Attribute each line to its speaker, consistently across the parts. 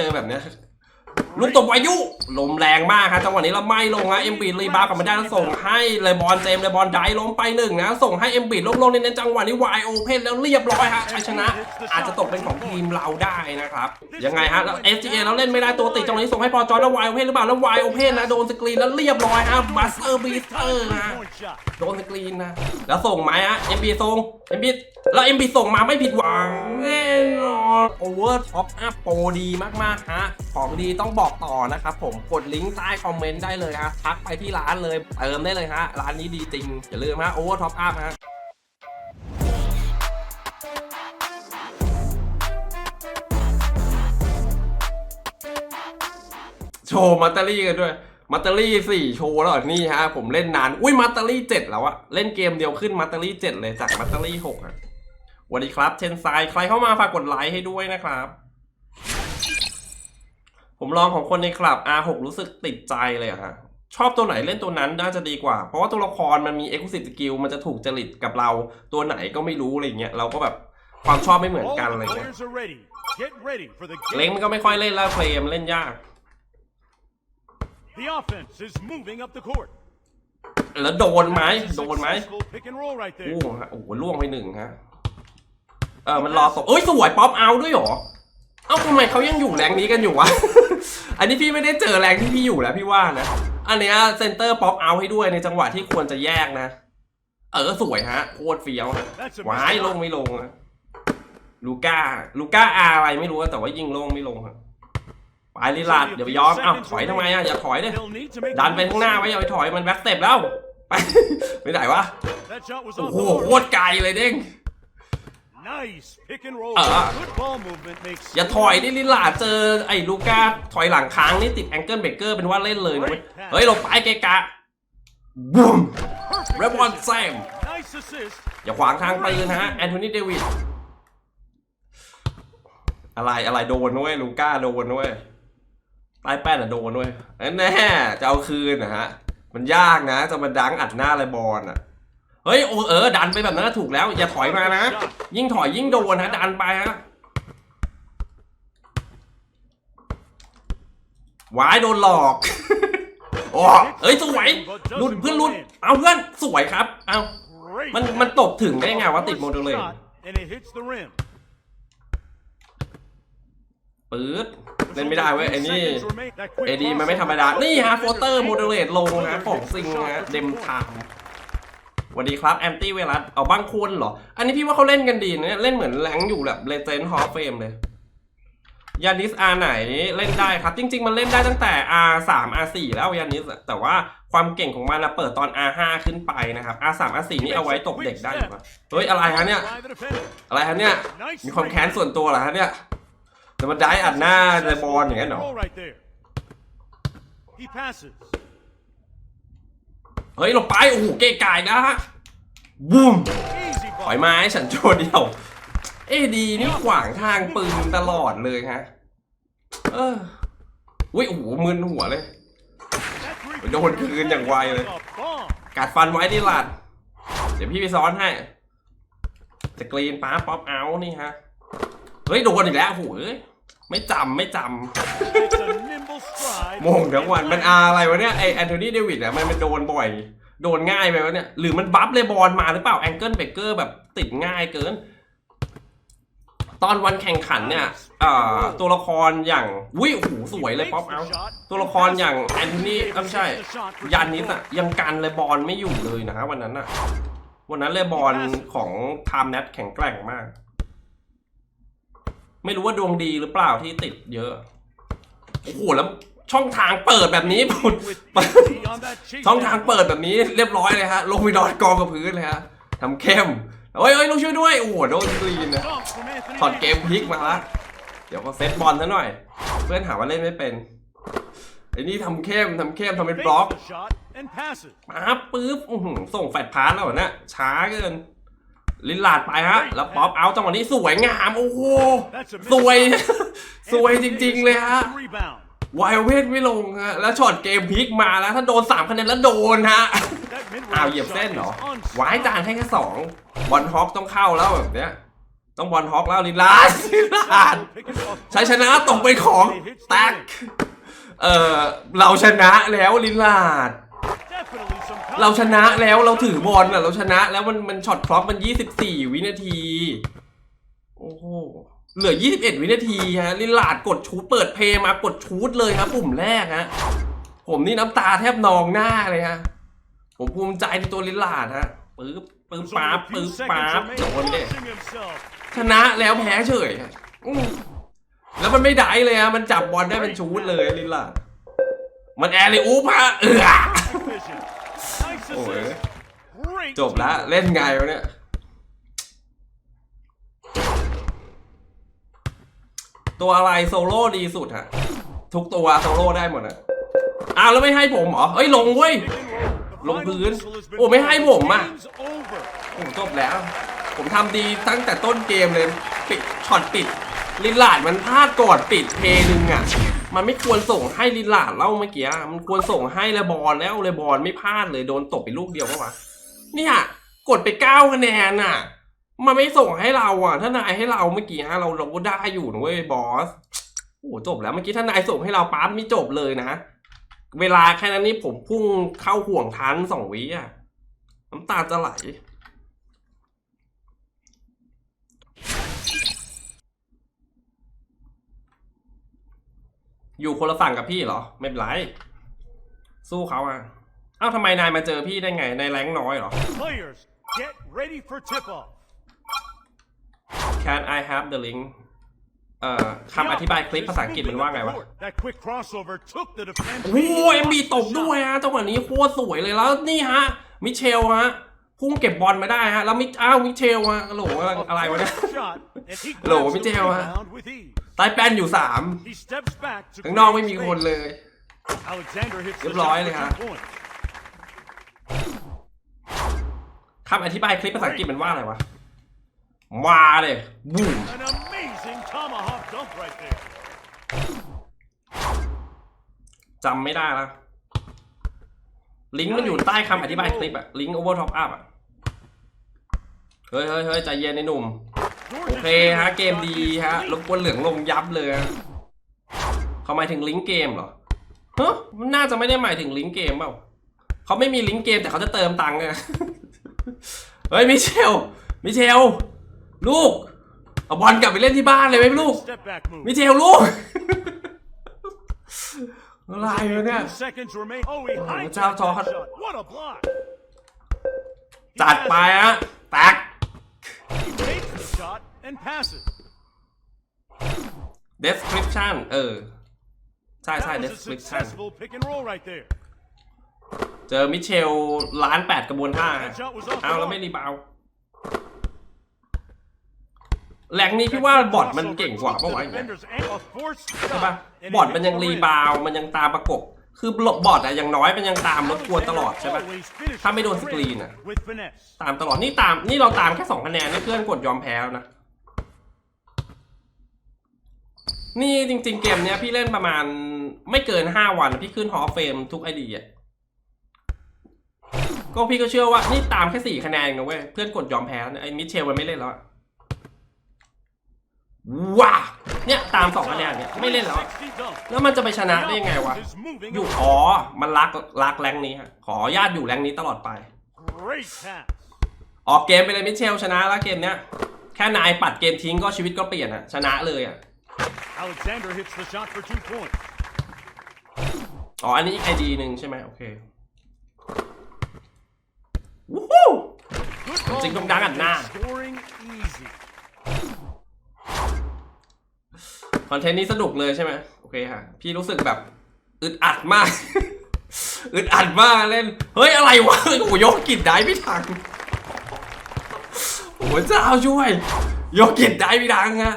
Speaker 1: เจอแบบเนี้ยลูกตบวายุลมแรงมากครับจังหวะนี้เราไม่ลงฮะเอ็มบีรีบาวกลับมาได้แล้วส่งให้เลบอนเจมเลบอนไดล้มไปหนึ่งนะ ส่งให้เอ็มบีลงๆในจังหวะนี้วายโอเพนแล้วเรียบร้อยฮะชัยชนะ อาจจะตกเป็นของทีมเราได้นะครับ ยังไงฮะแล้ว SGA แล้วเล่นไม่ได้ตัวติดจังหวะนี้ส่งให้พอจอยแล้ววายโอเพนหรือเปล่าแล้ววายโอเพนนะโดนสกรีนแล้วเรียบร้อยฮะบัสเตอร์บีสเตอร์นะโดนสกรีนนะแล้วส่งไหมฮะ MB ส่ง MB แล้ว MB ส่งมาไม่ผิดหวังแน่นอนโอเวอร์ท็อปอัพโปรดีมากๆฮะของดีต้องบอกต่อนะครับผมกดลิงก์ใต้คอมเมนต์ได้เลยฮะทักไปที่ร้านเลยเติมได้เลยฮะร้านนี้ดีจริง อย่าลืมฮะโอเวอร์ท็อปอัพฮะโชว์มัตเตอรี่กันด้วยมัตเตอรี่สี่โชว์แล้วนี่ฮะผมเล่นนาน อุ้ยมัตเตอรี่เจ็ดแล้วอะเล่นเกมเดียวขึ้นมัตเตอรี่เจ็ดเลยจากมัตเตอรี่หกอะ วัสดีครับเชนไซใครเข้ามาฝากกดไลค์ให้ด้วยนะครับ ผมลองของคนในคลับ R6 รู้สึกติดใจเลยอะฮะชอบตัวไหนเล่นตัวนั้นน่าจะดีกว่า เพราะว่าตัวละครมันมี Exclusive Skill มันจะถูกจริตกับเราตัวไหนก็ไม่รู้อะไรเงี้ยเราก็แบบความชอบไม่เหมือน
Speaker 2: All
Speaker 1: กัน
Speaker 2: the
Speaker 1: อะไรเงี้ย
Speaker 2: players are ready. Get ready for the
Speaker 1: เล้ง
Speaker 2: game.
Speaker 1: มันก็ไม่ค่อยเล่นแล้วเพลย์มันเล่นยาก
Speaker 2: The offense is moving up the court.
Speaker 1: แล้วโดนไหม
Speaker 2: That's a
Speaker 1: โดนไหม
Speaker 2: successful Pick and roll right
Speaker 1: โอ้
Speaker 2: there.
Speaker 1: ฮะโอ้โหล่วงไปหนึ่งฮะ เออมันรอตกเอ้ยสวยป๊อปเอาด้วยเหรอ เอ้าทำไมเขายังอยู่แรงนี้กันอยู่วะ อันนี้พี่ไม่ได้เจอแรงที่พี่อยู่แล้วพี่ว่านะ อันเนี้ยเซนเตอร์ป๊อปเอาให้ด้วยในจังหวะที่ควรจะแยกนะ เออสวยฮะโคตรเฟี้ยวฮะ
Speaker 2: That's a
Speaker 1: ว้าย
Speaker 2: missed
Speaker 1: ล
Speaker 2: shot.
Speaker 1: งไม่ลงอะลูก้า ลูก้าอาอะไรไม่รู้อะแต่ว่ายิงลงไม่ลงครับไปลิลาดอย่าไปยอมอ้าวถอยทำไมอะอย่าถอยเลย
Speaker 2: They'll need to make
Speaker 1: ดันไปข้างหน้าไว้อย่าไปถอยมันแบ็คสเต็ปแล้ว ไปไม่ได้วะ
Speaker 2: That shot was
Speaker 1: โอ้
Speaker 2: off
Speaker 1: โห
Speaker 2: the
Speaker 1: โค
Speaker 2: mark.
Speaker 1: ตรไกลเลยเด้ง อย่าถอยดิลิลาดเจอไอ้ลูก้าถอยหลังค้างนี่ติดแองเกิลเบเกอร์เป็นว่าเล่นเลยนะเว้ยเฮ้ยหลบไปเกะกะบูม
Speaker 2: perfect
Speaker 1: เรบอน
Speaker 2: finish.
Speaker 1: แซม
Speaker 2: Nice assist.
Speaker 1: อย่าขวางทางปืนฮะแอนโทนีเดวิดอะไรอะไรโดนด้วยลูก้าโดนด้วยใต้แป้นอะโดนด้วยแน่จะเอาคืนนะฮะมันยากนะจะมาดังอัดหน้าอะไรบอลอะ เฮ้ยโอเออดันไปแบบนั้นถูกแล้ว อย่าถอยมานะ ยิ่งถอยยิ่งโดนฮะดันไปฮะวายโดนหลอกโอ้เอ้ยสวยหลุดเพื่อนหลุดเอาเพื่อนสวยครับ เอามันมันตกถึงได้ไงว่าติดโมเดลเล
Speaker 2: Shot, and it hits the rim.
Speaker 1: ปื๊ดเล่นไม่ได้เว้ยไอ้นี่
Speaker 2: Seconds remain. That quick
Speaker 1: เอดีมันไม่ธรรมดา นี่ฮะโฟเตอร์โมเดเลตลงนะของซิงนะเดมทาม สวัสดีครับแอมตี้เวลัสเอาบางคนเหรอ อันนี้พี่ว่าเขาเล่นกันดีนะเนี่ยเล่นเหมือนแรงอยู่แบบเลเจนด์ฮอฟเฟมเลยยานิสอาไหนเล่นได้ครับ จริง ๆ มันเล่นได้ตั้งแต่ R3 R4 แล้วยานิสแต่ว่าความเก่งของมันอะเปิดตอน R5 ขึ้นไปนะครับ R3 R4 นี่เอาไว้ตบเด็กได้อยู่ปะเฮ้ยอะไรฮะเนี่ยอะไรฮะเนี่ยมีความแค้นส่วนตัวเหรอฮะเนี่ยจะมาได้อัดหน้าในบอลอย่างนั้นเหรอ
Speaker 2: Roll right there. He passes.
Speaker 1: เฮ้ยหลบไปโอ้โหเก๋ไก่นะฮะบูมถอยมาให้ฉันโจเดียว เอดีนี่ขวางทางปืนตลอดเลยฮะเอออุ้ยโอ้โหมึนหัวเลยโดนคืนอย่างไวเลย กัดฟันไว้ดิลัด เดี๋ยวพี่ไปซ้อนให้จะกรีนป้าป๊อปเอานี่ฮะ เฮ้ยโดนอีกแล้วโอ้โหเอ้ยไม่จำไม่จำ โมงทั้งวันมันอะไรวะเนี่ยไอแอนโทนีเดวิดอะมันมันโดนบ่อย โดนง่ายไปวะเนี่ยหรือมันบัฟเลยบอลมาหรือเปล่าแองเกิลเบเกอร์แบบติดง่ายเกิน ตอนวันแข่งขันเนี่ยเอ่อตัวละครอย่างวิโอ้โหสวยเลยป๊อปเอาตัวละครอย่างแอนโทนีเอ้าไม่ใช่ยานนิสอะยังกันเลยบอลไม่อยู่เลยนะฮะวันนั้นอะวันนั้นเลยบอลของไทม์เน็ตแข็งแกร่งมาก ไม่รู้ว่าดวงดีหรือเปล่าที่ติดเยอะ โอ้โหแล้ว ช่องทางเปิดแบบนี้ผุดช่องทางเปิดแบบนี้เรียบร้อยเลยฮะลงไปนอนกองกับพื้นเลยฮะทำเข้มเฮ้ยเฮ้ยลูกช่วยด้วย โอ้โหโดนกรีนนะถอดเกมพลิกมาละเดี๋ยวก็เซตบอลซะหน่อย เพื่อนหาว่าเล่นไม่เป็นไอ้นี่ทำเข้มทำเข้มทำเป็นบล็อก
Speaker 2: Fakes the shot and passes.
Speaker 1: ป๊าบปุ๊บส่งแฟดพาสแล้วเนี่ยช้าเกินลินลาดไปฮะ แล้วป๊อปเอาจังหวะนี้สวยงาม โอ้โห สวย สวยจริง ๆ เลยฮะ
Speaker 2: Anthony Davis Rebound.
Speaker 1: ไวเวทไม่ลงฮะแล้วช็อตเกมพลิกมาแล้ว ถ้าโดน 3 คะแนนแล้วโดนฮะ
Speaker 2: That mid-range
Speaker 1: อ้าวเหยียบ
Speaker 2: shot
Speaker 1: เส้นเหรอ
Speaker 2: is
Speaker 1: วายจานให้แค่สองบอลฮอกต้องเข้าแล้วแบบเนี้ยต้องบอลฮอกแล้วลิลาดลิลาดใช้ชนะตกเป็นของแตกเออเราชนะแล้วลิลลาดเราชนะแล้วเราถือบอลอะเราชนะแล้วมันมันช็อตคล็อกมัน 24 วินาที โอ้โห เหลือ 21 วินาทีฮะลิลลาดกดชูดเปิดเพลย์มากดชูดเลยครับปุ่มแรกฮะผมนี่น้ำตาแทบนองหน้าเลยฮะผมภูมิใจในตัวลิลลาดฮะปึ๊บปึ๊บป๊าบปึ๊บป๊าบโดนเด็ชนะแล้วแพ้เฉยอะอืมแล้วมันไม่ได้เลยอะมันจับบอลได้เป็นชูดเลยลิลลาร์ดมันแอร์เลยอูปะเออโอ้ยจบละเล่นไงวะเนี่ย ตัวอะไรโซโล่ดีสุดฮะทุกตัวโซโล่ได้หมดอะอ้าวแล้วไม่ให้ผมเหรอเฮ้ยลงเว้ย ลงพื้น โอ้ไม่ให้ผมอะโอ้จบแล้ว ผมทำดีตั้งแต่ต้นเกมเลย ปิดช็อตปิด ลินลาดมันพลาดก่อนปิดเพลย์หนึงอะมันไม่ควรส่งให้ลินลาดเล่าเมื่อกี้ มันควรส่งให้เลบอลแล้วเลบอลไม่พลาดเลยโดนตบไปลูกเดียวปะวะเนี่ยกดไปเก้าคะแนนอะ มันไม่ส่งให้เราอะ ถ้านายให้เราเมื่อกี้ฮะเราเราก็ได้อยู่นะเว้ยบอสโอ้จบแล้วเมื่อกี้ถ้านายส่งให้เราปั๊บไม่จบเลยนะ เวลาแค่นั้นนี่ผมพุ่งเข้าห่วงทันสองวิอะน้ำตาจะไหลอยู่คนละฝั่งกับพี่เหรอ ไม่เป็นไร สู้เขาอะเอ้าทำไมนายมาเจอพี่ได้ไงในแรงน้อยเหรอ Can I have the link เอ่อคำอธิบายคลิปภาษาอังกฤษมันว่าไงวะ
Speaker 2: That quick crossover took the defense.
Speaker 1: โอ้ยเอ็มบีตบด้วยฮะจังหวะนี้โคตรสวยเลยแล้วนี่ฮะ มิเชลฮะพุ่งเก็บบอลมาได้ฮะ แล้วมิอ้าวมิเชลฮะโหลอะไรวะเนี่ย
Speaker 2: Shot, and he
Speaker 1: Hello,
Speaker 2: grabs the
Speaker 1: Mitchell, huh?
Speaker 2: rebound with ease.
Speaker 1: ใต้แป้นอยู่สาม
Speaker 2: He steps back to
Speaker 1: ข้างนอก
Speaker 2: create
Speaker 1: ไม่มีคน
Speaker 2: space.
Speaker 1: เลย
Speaker 2: Alexander hits the
Speaker 1: เรียบร้อย
Speaker 2: shot
Speaker 1: เลย
Speaker 2: for
Speaker 1: ฮะ
Speaker 2: two points.
Speaker 1: คำอธิบายคลิปภาษาอังกฤษมันว่าอะไรวะ มาเลยบูม
Speaker 2: An amazing tomahawk dunk right there.
Speaker 1: จำไม่ได้ละลิงก์มันอยู่ใต้คำอธิบายคลิปอะลิงก์โอเวอร์ท็อปอัพอะเฮ้ยเฮ้ยเฮ้ยใจเย็นไอ้หนุ่ม โอ
Speaker 2: Gorgeous
Speaker 1: เคฮะ เกมดีฮะรบกวนเหลืองลงยับเลยฮะเขาหมายถึงลิงก์เกมเหรอเฮ้ยมันน่าจะไม่ได้หมายถึงลิงก์เกมเปล่าเขาไม่มีลิงก์เกมแต่เขาจะเติมตังค์ไงเฮ้ยมิเชลมิเชล ลูก เอาบอลกลับไปเล่นที่บ้านเลยไหมลูก
Speaker 2: Step back move.
Speaker 1: มิเชลลูก อะไรวะเนี่ย
Speaker 2: Two seconds remain. Oh, he
Speaker 1: Oh,
Speaker 2: hijacked
Speaker 1: what's out,
Speaker 2: that
Speaker 1: Todd?
Speaker 2: shot. What a block. He
Speaker 1: จัด
Speaker 2: has
Speaker 1: ไป
Speaker 2: it.
Speaker 1: ฮะแตก
Speaker 2: He takes the shot and passes.
Speaker 1: description เออ ใช่ใช่
Speaker 2: That was a
Speaker 1: description
Speaker 2: successful pick and roll right there.
Speaker 1: เจอมิเชลล้านแปดกระบวนท่า
Speaker 2: That shot was off
Speaker 1: เอา
Speaker 2: the
Speaker 1: แล้ว
Speaker 2: mark.
Speaker 1: ไม่รีบาวด์ แหลงนี้พี่ว่าบอทมันเก่งกว่าปะวะอย่างเงี้ยใช่ปะบอทมันยังรีบาวมันยังตามประกบคือหลบบอทอะอย่างน้อยมันยังตามรบกวนตลอดใช่ปะถ้าไม่โดนสกรีนอะตามตลอดนี่ตามนี่เราตามแค่สองคะแนนนี่เพื่อนกดยอมแพ้แล้วนะนี่จริง ๆ เกมเนี้ยพี่เล่นประมาณไม่เกินห้าวันพี่ขึ้นฮอเฟมทุกไอดีอะก็พี่ก็เชื่อว่านี่ตามแค่สี่คะแนนนะเว้ยเพื่อนกดยอมแพ้ไอ้มิเชลมันไม่เล่นแล้วอะ ว้าเนี่ยตามสองคะแนนเนี่ยไม่เล่นแล้วอะ
Speaker 2: 360 dunk.
Speaker 1: แล้วมันจะไปชนะได้ยังไงวะ
Speaker 2: The offense is moving
Speaker 1: อยู่
Speaker 2: around.
Speaker 1: อ๋อมันรักรักแรงนี้ฮะขออนุญาตอยู่แรงนี้ตลอดไป
Speaker 2: Great pass.
Speaker 1: ออกเกมไปเลยมิเชลชนะแล้วเกมเนี้ย แค่นายปัดเกมทิ้งก็ชีวิตก็เปลี่ยนอะชนะเลยอะ
Speaker 2: Alexander hits the shot for two points.
Speaker 1: อ๋ออันนี้อีกไอดีหนึ่งใช่ไหมโอเควู้ฮู้
Speaker 2: Good
Speaker 1: จริง
Speaker 2: ball
Speaker 1: ต้องดังอัดหน้า คอนเทนต์นี้สนุกเลยใช่ไหมโอเคฮะพี่รู้สึกแบบอึดอัดมาก อึดอัดมากเล่น เฮ้ย อะไรวะโอ้ยกกิดได้ไม่ทันโอ้โหเจ้าช่วย ยกกิดได้ไม่ทันอะ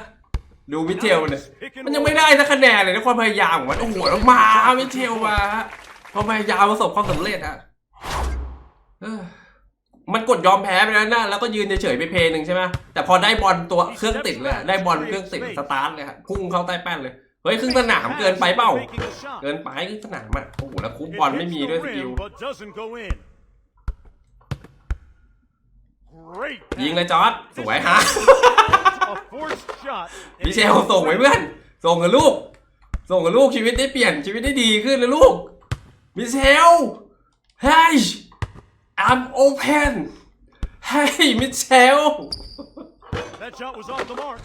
Speaker 1: ดูมิเชลเนี่ย มันยังไม่ได้สักคะแนนเลยนะความพยายามของมัน โอ้โหล้วมามิเชลมาฮะความพยายามประสบความสำเร็จอะ มันกดยอมแพ้ไปแล้วนะแล้วก็ยืนเฉยๆไปเพลย์หนึ่งใช่ไหมแต่พอได้บอลตัวเครื่องติดเลยได้บอลเครื่องติดสตาร์ทเลยฮะพุ่งเข้าใต้แป้นเลยเฮ้ยครึ่งสนามเกินไปเปล่าเกินไปครึ่งสนามอะโอ้โหแล้วคุปบอลไม่มีด้วยสกิลยิงเลยจอร์ดสวยฮะมิเชลส่งไว้เพื่อน ส่งกับลูก ส่งกับลูกชีวิตได้เปลี่ยนชีวิตได้ดีขึ้นนะลูกมิเชล Hey I'm open Hey มิเชล
Speaker 2: That shot was off the mark.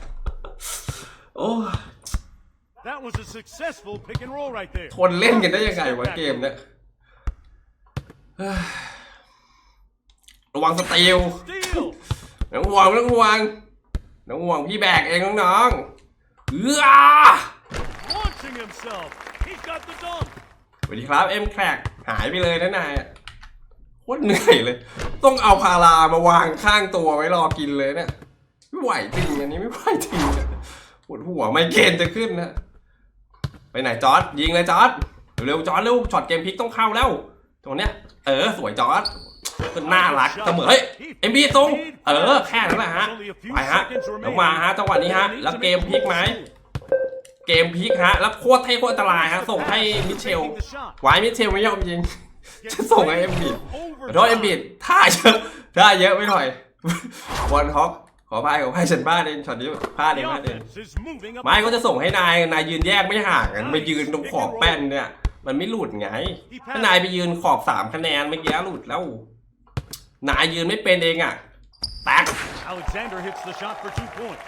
Speaker 1: โอ้
Speaker 2: That was a successful pick and roll right there.
Speaker 1: ทนเล่นกันได้ยังไงวะเกมเนี่ยเฮ้ยระวังสตีล
Speaker 2: Steal.
Speaker 1: น้องห่วงน้องห่วงน้องห่วงพี่แบกเองน้องๆเอื้อ
Speaker 2: Launching himself. He's got the dunk.
Speaker 1: สวัสดีครับเอ็มแครกหายไปเลยนะนายอะโค ตรเหนื่อยเลย ต้องเอาพารามาวางข้างตัวไว้รอกินเลยเนี่ยไม่ไหวจริงอันนี้ไม่ไหวจริงอะปวดหัวไมเกรนจะขึ้นนะไปไหนจอร์ดยิงเลยจอร์ดเร็วๆจอร์ดเร็วช็อตเกมพลิกต้องเข้าแล้วตรงเนี้ยเออสวยจอร์ดก็น่ารักเสมอเฮ้ยเอ็มบีตรงเออแค่นั้นแหละฮะ
Speaker 2: Only a few
Speaker 1: ไปฮะ
Speaker 2: seconds
Speaker 1: แล้ว
Speaker 2: remaining.
Speaker 1: มาฮะจังหวะนี้ฮะแล้วเกมพลิกไหมเกมพลิกฮะแล้วโคตรเท่โคตรอันตรายฮะส่งให้มิเชล
Speaker 2: Taking the shot.
Speaker 1: ไว้มิเชลไม่ยอมยิง จะส่งให้เอ็มบีขอ
Speaker 2: Overtime.
Speaker 1: โทษเอ็มบีท่าเยอะท่าเยอะไม่หน่อยบอลฮอกขอพายขอพายฉันพลาดเองช็อตนี้พลาดเอง
Speaker 2: The
Speaker 1: พลาดเอง
Speaker 2: offense is moving up.
Speaker 1: ไม่ก็จะส่งให้นายนายยืนแยกไม่ห่างกันไปยืนตรงขอบแป้นเนี่ย มันไม่หลุดไงถ้านายไปยืนขอบสามคะแนนเมื่อกี้หลุดแล้วนายยืนไม่เป็นเองอะแตก
Speaker 2: Alexander hits the shot for two points.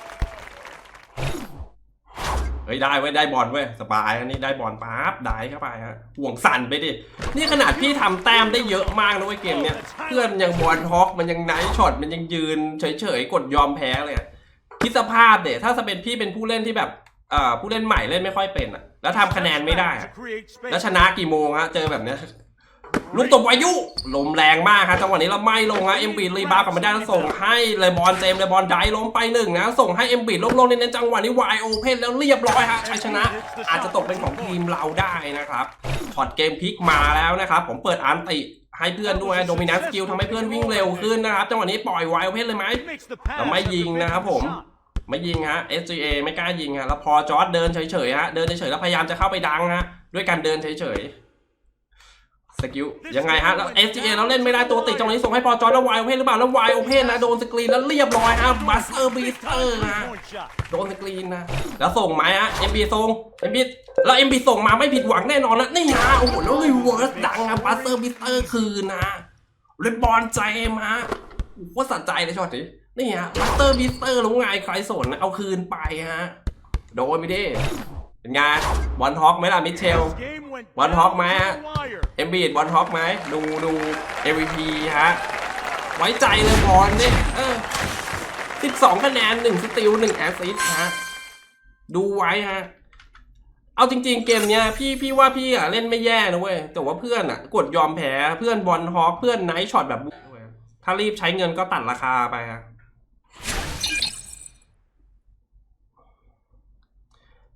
Speaker 1: เฮ้ยได้เว้ยได้บอลเว้ยสบายอันนี้ได้บอลปั๊บได้เข้าไปฮะห่วงสั่นไปดินี่ขนาดพี่ทำแต้มได้เยอะมากนะเว้ยเกมเนี้ยเพื่อนยังบอลฮอกมันยังไนท์ช็อตมันยังยืนเฉยๆกดยอมแพ้เลยอะคิดสภาพเด๋อถ้าจะเป็นพี่เป็นผู้เล่นที่แบบเอ่อผู้เล่นใหม่เล่นไม่ค่อยเป็นอะแล้วทำคะแนนไม่ได้แล้วชนะกี่โมงฮะเจอแบบเนี้ย ลูกตบวายุลมแรงมากครับจังหวะนี้เราไม่ลงฮะเอ็มบีรีบาวกลับมาได้แล้วส่งให้เลบอนเจมเลบอนไดล้มไปหนึ่งนะ ส่งให้เอ็มบีลงลงในนจังหวะนี้วายโอเพนแล้วเรียบร้อยฮะชัยชนะ อาจจะตกเป็นของทีมเราได้นะครับช็อตเกมพลิกมาแล้วนะครับผมเปิดอันติให้เพื่อนด้วยโดมินัสกิลทำให้เพื่อนวิ่งเร็วขึ้นนะครับจังหวะนี้ปล่อยวายโอเพนเลยไหมเราไม่ยิงนะครับผมไม่ยิงฮะ SGA ไม่กล้ายิงฮะแล้วพอจอร์ดเดินเฉยๆฮะเดินเฉยๆแล้วพยายามจะเข้าไปดังฮะด้วยการเดินเฉยๆ สกิลยังไงฮะแล้ว SGA แล้วเล่นไม่ได้ตัวติดจังหวะนี้ส่งให้พอจอร์ดแล้ววายโอเพนหรือเปล่าแล้ววายโอเพนนะโดนสกรีนแล้วเรียบร้อยฮะบัสเตอร์บีเตอร์ฮะโดนสกรีนนะแล้วส่งไหมฮะ MB ส่ง MB แล้ว MB ส่งมาไม่ผิดหวังแน่นอนนะนี่ฮะโอ้โหแล้วรีเวิร์สดังอะบัสเตอร์บิสเตอร์คืนนะเลนบอลใจมาโอ้โหสะใจเลยช็อตนี้นี่ฮะบัสเตอร์บิสเตอร์ล้ไงใครสนเอาคืนไปฮะโดนไม่ได้ เป็นไงบอลท็อกไหมล่ะมิเชล
Speaker 2: This game went
Speaker 1: One
Speaker 2: down
Speaker 1: hawk,
Speaker 2: to
Speaker 1: man.
Speaker 2: the wire.
Speaker 1: เอ็มบีดบอลท็อกไหมดูดู MVP ฮะไว้ใจเลยบอลเนี่ยเออ12คะแนน1สติล1แอสซิสต์ฮะดูไว้ฮะเอาจริง ๆ เกมเนี้ยพี่พี่ว่าพี่อะเล่นไม่แย่นะเว้ยแต่ว่าเพื่อนอะ กดยอมแพ้เพื่อนบอลฮอกเพื่อนไนท์ช็อตแบบบุกด้วยถ้ารีบใช้เงินก็ตัดราคาไปฮะ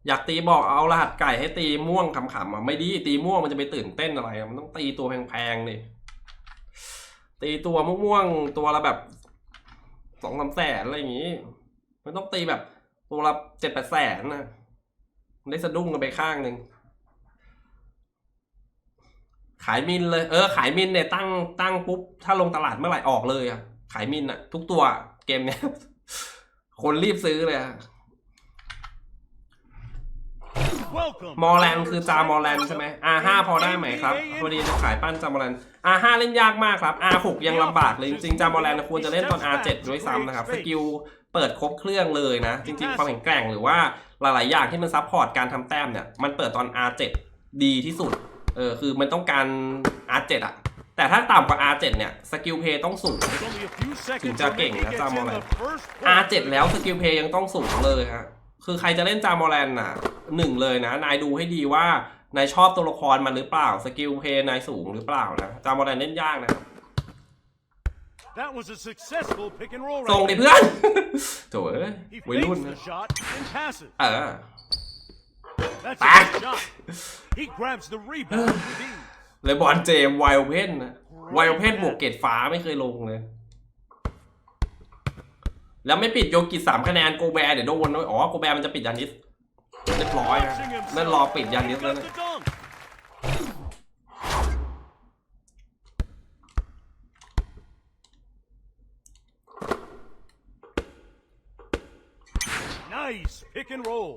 Speaker 1: อยากตีบอกเอารหัสไก่ให้ตีม่วงขำๆอะไม่ดีตีม่วงมันจะไปตื่นเต้นอะไร มันต้องตีตัวแพงๆนี่ตีตัวม่วงๆตัวละแบบสองสามแสนอะไรอย่างงี้ มันต้องตีแบบตัวละเจ็ดแปดแสนนะมันได้สะดุ้งกันไปข้างหนึ่งขายมินเลย เออ ขายมินเนี่ยตั้งตั้งปุ๊บ ถ้าลงตลาดเมื่อไหร่ออกเลยอะขายมินอะทุกตัวเกมเนี้ยคนรีบซื้อเลยอะ มอร์แลนด์คือจามอร์แลนด์ใช่ไหม R5 พอได้ไหมครับพอดีจะขายปั้นจามอร์แลนด์ R5 เล่นยากมากครับ R6 ยังลำบากเลยจริงๆจามอร์แลนด์ควรจะเล่นตอน R7 ด้วยซ้ำนะครับสกิลเปิดครบเครื่องเลยนะ จริง ๆ ความแข็งแกร่งหรือว่าหลาย ๆ อย่างที่มันซับพอร์ตการทำแต้มเนี่ย มันเปิดตอน R7 ดีที่สุด เออ คือมันต้องการ R7 อะแต่ถ้าต่ำกว่า R7 เนี่ย สกิลเพย์ต้องสูง
Speaker 2: There's only a few seconds
Speaker 1: Chính ra
Speaker 2: remaining
Speaker 1: king đã
Speaker 2: gets
Speaker 1: sao
Speaker 2: in
Speaker 1: mà
Speaker 2: the
Speaker 1: lại-
Speaker 2: first quarter.
Speaker 1: R7 แล้วสกิลเพย์ยังต้องสูงเลยฮะ คือใครจะเล่นจามอร์แลนด์น่ะหนึ่งเลยนะ นายดูให้ดีว่านายชอบตัวละครมันหรือเปล่า สกิลเพย์นายสูงหรือเปล่านะ จามอร์แลนด์เล่นยากนะครับ
Speaker 2: That was a successful pick and roll
Speaker 1: ส่ง
Speaker 2: right
Speaker 1: ดิ
Speaker 2: there.
Speaker 1: เพื่อนโถ่เอ้ย
Speaker 2: He
Speaker 1: วัยรุ่น
Speaker 2: fakes
Speaker 1: นะ
Speaker 2: the shot and passes.
Speaker 1: เออ
Speaker 2: That's a
Speaker 1: Back.
Speaker 2: good shot. He grabs the rebound with ease.
Speaker 1: เลยบอลเจมไวโอเพนนะไวโอเพนบวกเกรดฟ้าไม่เคยลงเลย แล้วไม่ปิดโยกิสามคะแนนโกแบร์เดี๋ยวโดนด้วยอ๋อโกแบร์มันจะปิดยานิสเรียบร้อยนะ
Speaker 2: Launching himself.
Speaker 1: นั่นรอปิดยานิส
Speaker 2: He
Speaker 1: แล้ว
Speaker 2: got
Speaker 1: นะ
Speaker 2: the dunk. Nice pick and roll.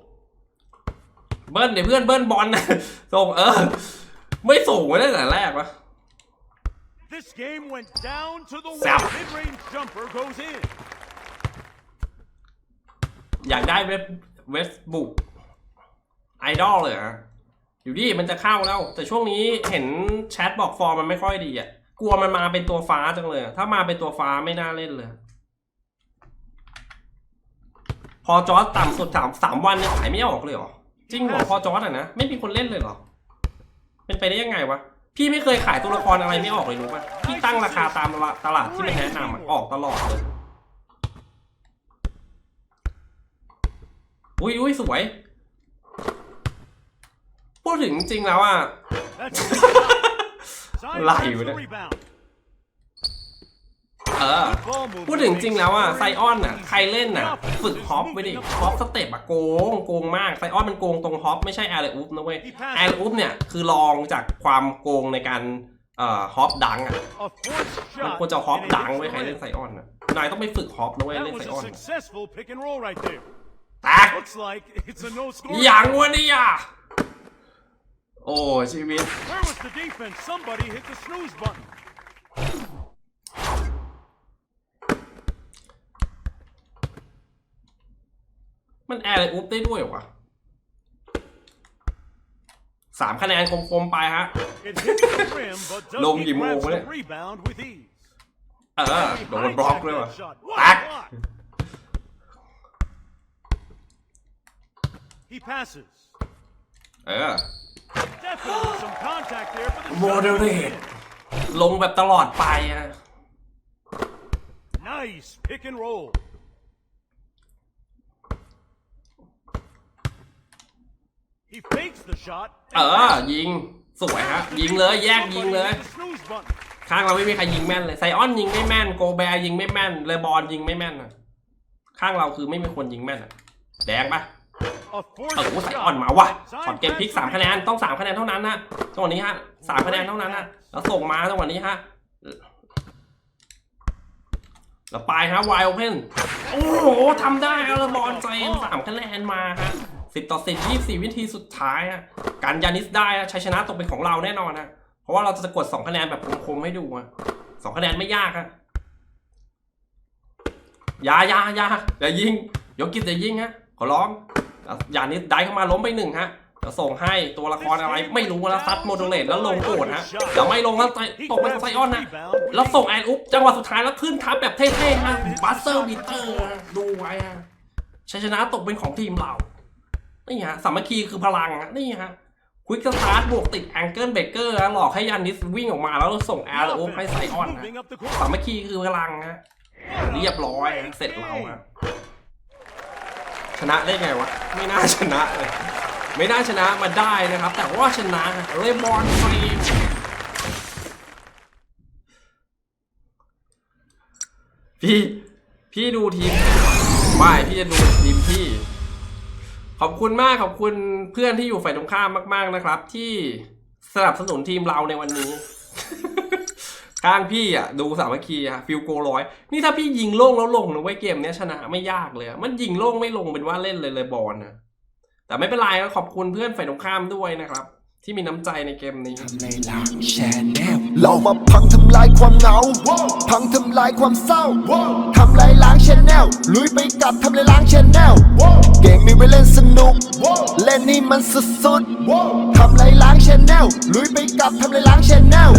Speaker 1: เบิ้ลเดี๋ยวเพื่อนเบิ้ลบอลนะส่งเออ ไม่ส่งไว้ตั้งแต่แรกวะ
Speaker 2: This game went down to the
Speaker 1: Zap.
Speaker 2: wire. Mid-range jumper goes in.
Speaker 1: อยากได้เว็บเวสบุกไอดอลเลยเหรอะอยู่ดิมันจะเข้าแล้ว แต่ช่วงนี้เห็นแชทบอกฟอร์มมันไม่ค่อยดีอะกลัวมันมาเป็นตัวฟ้าจังเลยอะถ้ามาเป็นตัวฟ้าไม่น่าเล่นเลย พอจอร์จต่ำสุดสามสามวันเนี่ยขายไม่ออกเลยเหรอ จริงเหรอพอจอร์จอะนะ ไม่มีคนเล่นเลยเหรอ เป็นไปได้ยังไงวะ พี่ไม่เคยขายตัวละครอะไรไม่ออกเลยรู้ป่ะพี่ตั้งราคาตามตลาดที่มันแนะนำอะออกตลอดเลย อุ้ยอุ้ยสวย พูดถึงจริงๆแล้วอะ
Speaker 2: That's a good shot. Side
Speaker 1: Lại
Speaker 2: grabs
Speaker 1: rồi
Speaker 2: the
Speaker 1: đấy.
Speaker 2: rebound.
Speaker 1: เออ
Speaker 2: Ball movement
Speaker 1: พูดถึงจริงแล้วอะ
Speaker 2: makes
Speaker 1: ไซออนอะ ใครเล่นอะ ฝึกฮอปไว้ดิฮอปสเต็ปอะโกงโกงมากไซออนมันโกงตรงฮอปไม่ใช่แอร์อุปนะเว้ยแอร์อุปเนี่ย คือลองจากความโกงในการเอ่อฮอปดังอะ
Speaker 2: A forced
Speaker 1: มัน
Speaker 2: shot.
Speaker 1: ควรจะฮอป
Speaker 2: and it
Speaker 1: ดัง
Speaker 2: hits
Speaker 1: ไว้
Speaker 2: the
Speaker 1: ใครเล่น
Speaker 2: rim.
Speaker 1: ไซออนอะนายต้องไปฝึกฮอปนะเว้ย
Speaker 2: That
Speaker 1: เล่นไซ
Speaker 2: was
Speaker 1: ออ
Speaker 2: a
Speaker 1: น
Speaker 2: successful pick and roll right there.
Speaker 1: แตก
Speaker 2: Looks like it's a no score.
Speaker 1: อย่างวะเนี่ยโอ้ชีวิต
Speaker 2: Where was the defense? Somebody hit the snooze button.
Speaker 1: มันแอร์เลยอุปได้ด้วยเหรอวะสามคะแนนคมๆไปฮะ
Speaker 2: It hits the rim, but
Speaker 1: Lông
Speaker 2: Dougie
Speaker 1: gì mù
Speaker 2: grabs
Speaker 1: quá
Speaker 2: the
Speaker 1: đấy.
Speaker 2: rebound with ease.
Speaker 1: เออ
Speaker 2: He
Speaker 1: โดนบล็อก
Speaker 2: hijacked
Speaker 1: ด้วย
Speaker 2: that
Speaker 1: ว่ะ
Speaker 2: shot. What
Speaker 1: แต
Speaker 2: a
Speaker 1: ก
Speaker 2: block. He passes.
Speaker 1: เออ
Speaker 2: Definitely some contact there, but the shot
Speaker 1: Moderate.
Speaker 2: goes
Speaker 1: ลงแบบตลอดไปอะ
Speaker 2: in. Nice pick and roll. He fakes the shot.
Speaker 1: เออ ยิง สวยฮะ ยิงเลยแยกยิงเลย
Speaker 2: Somebody hit the snooze button.
Speaker 1: ข้างเราไม่มีใครยิงแม่นเลยไซออนยิงไม่แม่น โกแบร์ยิงไม่แม่นเลบอลยิงไม่แม่นอะข้างเราคือไม่มีคนยิงแม่นอะแดงปะ
Speaker 2: A forced
Speaker 1: เออโอ้ไซ
Speaker 2: shot.
Speaker 1: อนมาว่ะช็อตเกมพลิกสามคะแนนต้องสามคะแนนเท่านั้นนะจังหวะนี้ฮะสามคะแนนเท่านั้นนะแล้วส่งมาจังหวะนี้ฮะแล้วไปฮะไวโอเพนโอ้โหทำได้แล้วบอลเจมส์สามคะแนนมาฮะสิบต่อสิบยี่สี่วินาทีสุดท้ายฮะการยานิสได้ฮะชัยชนะตกเป็นของเราแน่นอนนะเพราะว่าเราจะกดสองคะแนนแบบคมๆให้ดูอะสองคะแนนไม่ยากฮะยายายาอย่ายิงยกกิจอย่ายิงฮะขอร้อง แล้วยานิสได้เข้ามาล้มไปหนึ่งฮะแล้วส่งให้ตัวละครอะไรไม่รู้แล้วซัดโมโดเลตแล้วลงโกรธฮะแล้วไม่ลงแล้วตกเป็นของไซออนนะแล้วส่งแอนอุ๊บจังหวะสุดท้ายแล้วขึ้นทับแบบเท่ๆฮะบัสเซอร์บีเตอร์ดูไว้ฮะชัยชนะตกเป็นของทีมเรานี่ฮะสามัคคีคือพลังฮะนี่ฮะควิกสตาร์ทบวกติดแองเกิลเบเกอร์หลอกให้ยานิสวิ่งออกมาแล้วส่งแอร์อุ๊บให้ไซออนฮะสามัคคีคือพลังฮะเรียบร้อยเสร็จเราฮะ ชนะได้ไงวะ ไม่น่าชนะเลย ไม่น่าชนะมาได้นะครับ แต่ว่าชนะเรบอนฟรีพี่ พี่ดูทีมไม่พี่จะดูทีมพี่ ขอบคุณมากขอบคุณเพื่อนที่อยู่ฝ่ายตรงข้ามมาก ๆนะครับ ที่สนับสนุนทีมเราในวันนี้ ข้างพี่อะดูสามัคคีอะฟิลโกร้อย นี่ถ้าพี่ยิงโล่งแล้วลงนะเว้ยเกมเนี้ยชนะไม่ยากเลยอะมันยิงโล่งไม่ลงเป็นว่าเล่นเลยเลยบอลนะแต่ไม่เป็นไรนะขอบคุณเพื่อนฝ่ายตรงข้ามด้วยนะครับ ที่มีน้ำใจในเกมนี้
Speaker 3: ในหลังแชนแนล
Speaker 4: เรามาพังทำลายความเหงา พังทำลายความเศร้าทำลายล้างชแนลลุยไปกับทำลายล้างชแนลเกมมีไว้เล่นสนุก เล่นนี่มันสุดๆทำลายล้างชแนลลุยไปกับทำลายล้างชแนล